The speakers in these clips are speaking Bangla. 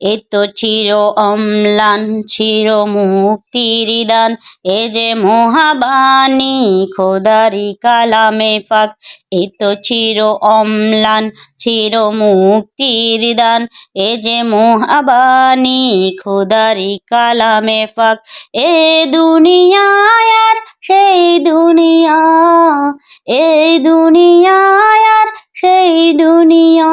এ তো চির অম্লান, চির মুক্তির দান। এ যে মহাবাণী, খোদারি কালামে ফাক এ তো চির অম্লান, চির মুক্তির দান। এ যে মহাবাণী, খোদারি কালামে ফাক এ দুনিয়ায় আর সেই দুনিয়া এই দুনিয়ায় আর সেই দুনিয়া।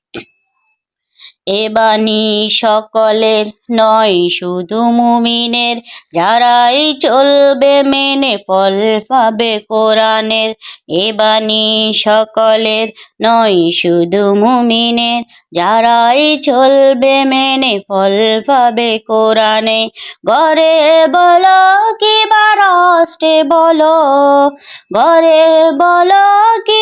এ সকলের নয়, শুধু মুমিনের। যারাই চলবে মেনে ফল পাবে কোরআনের। এ সকলের নয়, শুধু মুমিনের। যারাই চলবে মেনে ফল পাবে কোরআনে। ঘরে বলো কি রাষ্ট্রে বলো ঘরে বলো কি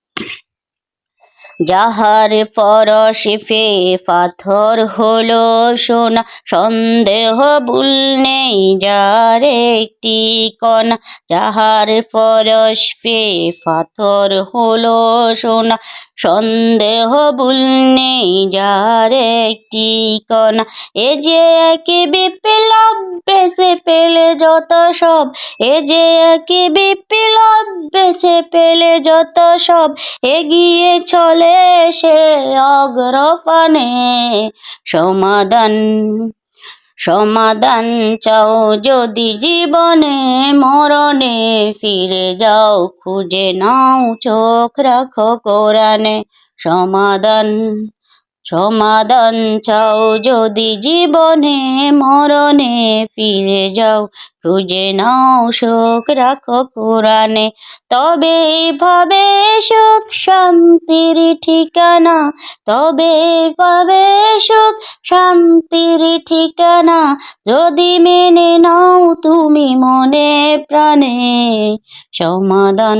যাহার পরশিফে পাথর হলো সোনা, সন্দেহ ভুল নেই যার একটি কণা। যাহার পরশে পাথর হলো সোনা, সন্দেহ ভুল নেই যার একটি কণা। এ যে একে বিপ্লব বেছে পেলে যত সব, এ যে একে বিপ্লব বেছে পেলে যত সব, এগিয়ে চলে সে অগ্রপানে। সমাধান সমাধান চাও যদি জীবনে, মরণে ফিরে যাও, খুঁজে নাও, চোখ রাখো কোরআনে সমাধান। সমাধান চাও যদি জীবনে, মরণে ফিরে যাও। খুঁজে নাও শোক, রাখো কোরআনে তবে পাবে সুখ, শান্তির ঠিকানা। তবে পাবে সুখ, শান্তির ঠিকানা। যদি মেনে নাও তুমি মনে প্রাণে সমাধান।